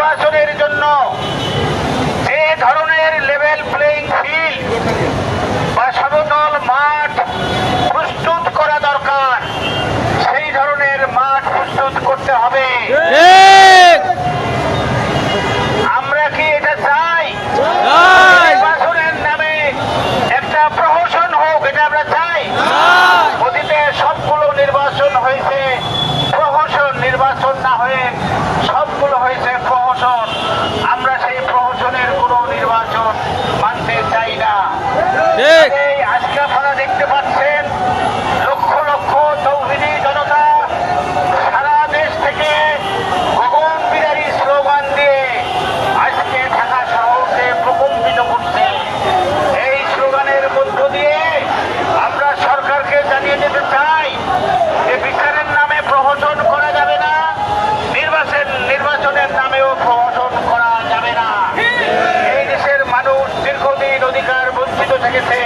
নির্বাচনের জন্য যে ধরনের লেভেল প্লেইং ফিল্ড বা সমতল মাঠ প্রস্তুত করা দরকার। সেই ধরনের মাঠ প্রস্তুত করতে হবে। এই দেশের মানুষ দীর্ঘদিন অধিকার বঞ্চিত থেকেছে।